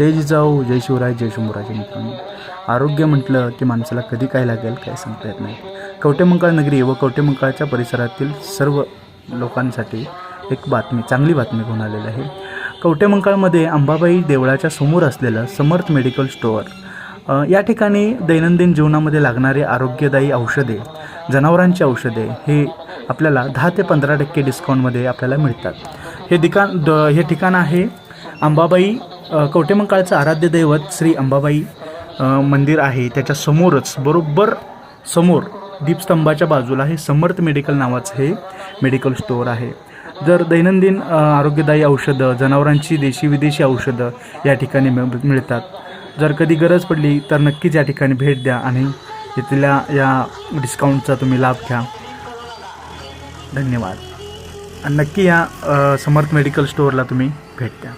जय जिजाऊ जय शिवराय जय शंभूराजे मित्रांनो. आरोग्य म्हटलं की माणसाला कधी काय लागेल काय सांगता येत नाही. कवटेमंकाळ नगरी व कवटेमंकाळच्या परिसरातील सर्व लोकांसाठी एक बातमी चांगली बातमी घेऊन आलेली आहे. कवटेमंकाळमध्ये अंबाबाई देवळाच्या समोर असलेलं समर्थ मेडिकल स्टोअर या ठिकाणी दैनंदिन जीवनामध्ये लागणारे आरोग्यदायी औषधे जनावरांची औषधे हे आपल्याला दहा ते पंधरा टक्के डिस्काउंटमध्ये आपल्याला मिळतात. हे दिकान द हे ठिकाण आहे अंबाबाई कवटेमंकाळचं आराध्य दैवत श्री अंबाबाई मंदिर आहे. त्याच्या समोरच बरोबर समोर दीपस्तंभाच्या बाजूला हे समर्थ मेडिकल नावाचं हे मेडिकल स्टोअर आहे. जर दैनंदिन आरोग्यदायी औषधं जनावरांची देशी विदेशी औषधं या ठिकाणी मिळ मिळतात. जर कधी गरज पडली तर नक्कीच या ठिकाणी भेट द्या आणि इथल्या या डिस्काउंटचा तुम्ही लाभ घ्या. धन्यवाद. आणि नक्की या समर्थ मेडिकल स्टोअरला तुम्ही भेट द्या.